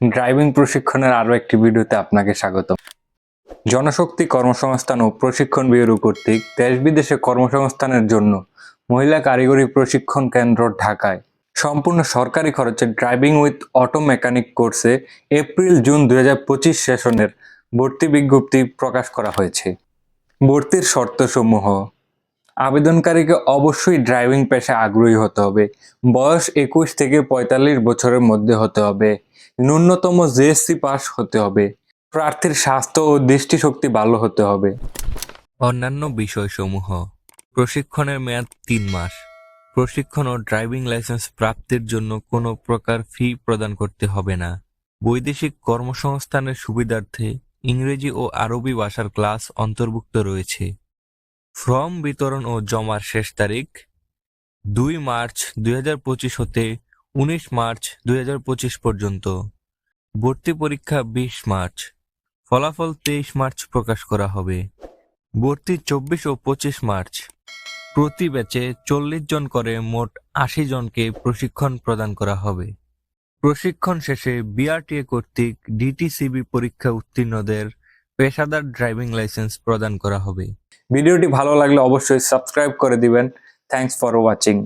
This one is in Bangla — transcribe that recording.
ড্রাইভিং প্রশিক্ষণের আরও একটি ভিডিওতে আপনাকে স্বাগত জনশক্তি কর্মসংস্থান ও প্রশিক্ষণ ব্যুরো কর্তৃক দেশ বিদেশে কর্মসংস্থানের জন্য মহিলা কারিগরি প্রশিক্ষণ কেন্দ্র ঢাকায়। সম্পূর্ণ সরকারি খরচে ড্রাইভিং উইথ অটো মেকানিক কোর্সে এপ্রিল, জুন দু হাজার পঁচিশ সেশনের ভর্তি বিজ্ঞপ্তি প্রকাশ করা হয়েছে। ভর্তির শর্তসমূহ আবেদনকারীকে অবশ্যই ড্রাইভিং পেশায় আগ্রহী হতে হবে। বয়স একুশ থেকে পঁয়তাল্লিশ বছরের মধ্যে হতে হবে। ন্যূনতম জিএসসি পাস হতে হবে। প্রার্থীর স্বাস্থ্য ও দৃষ্টিশক্তি ভালো হতে হবে। অন্যান্য বিষয়সমূহ। প্রশিক্ষণের মেয়াদ তিন মাস। প্রশিক্ষণ ও ড্রাইভিং লাইসেন্স প্রাপ্তির জন্য কোনো প্রকার ফি প্রদান করতে হবে না। বৈদেশিক কর্মসংস্থানের সুবিধার্থে ইংরেজি ও আরবি ভাষার ক্লাস অন্তর্ভুক্ত রয়েছে। ফর্ম বিতরণ ও জমার শেষ তারিখ দুই মার্চ দুই হাজার পঁচিশ হতে উনিশ মার্চ দুই হাজার পঁচিশ পর্যন্ত। ভর্তি পরীক্ষা বিশ মার্চ। ফলাফল তেইশ মার্চ প্রকাশ করা হবে। ভর্তি চব্বিশ ও পঁচিশ মার্চ। প্রতি ব্যাচে চল্লিশ জন করে মোট আশি জনকে প্রশিক্ষণ প্রদান করা হবে। প্রশিক্ষণ শেষে বিআরটিএ কর্তৃক ডিটিসিবি পরীক্ষা উত্তীর্ণদের পেশাদার ড্রাইভিং লাইসেন্স প্রদান করা হবে। ভিডিওটি ভালো লাগলে অবশ্যই সাবস্ক্রাইব করে দিবেন। Thanks for watching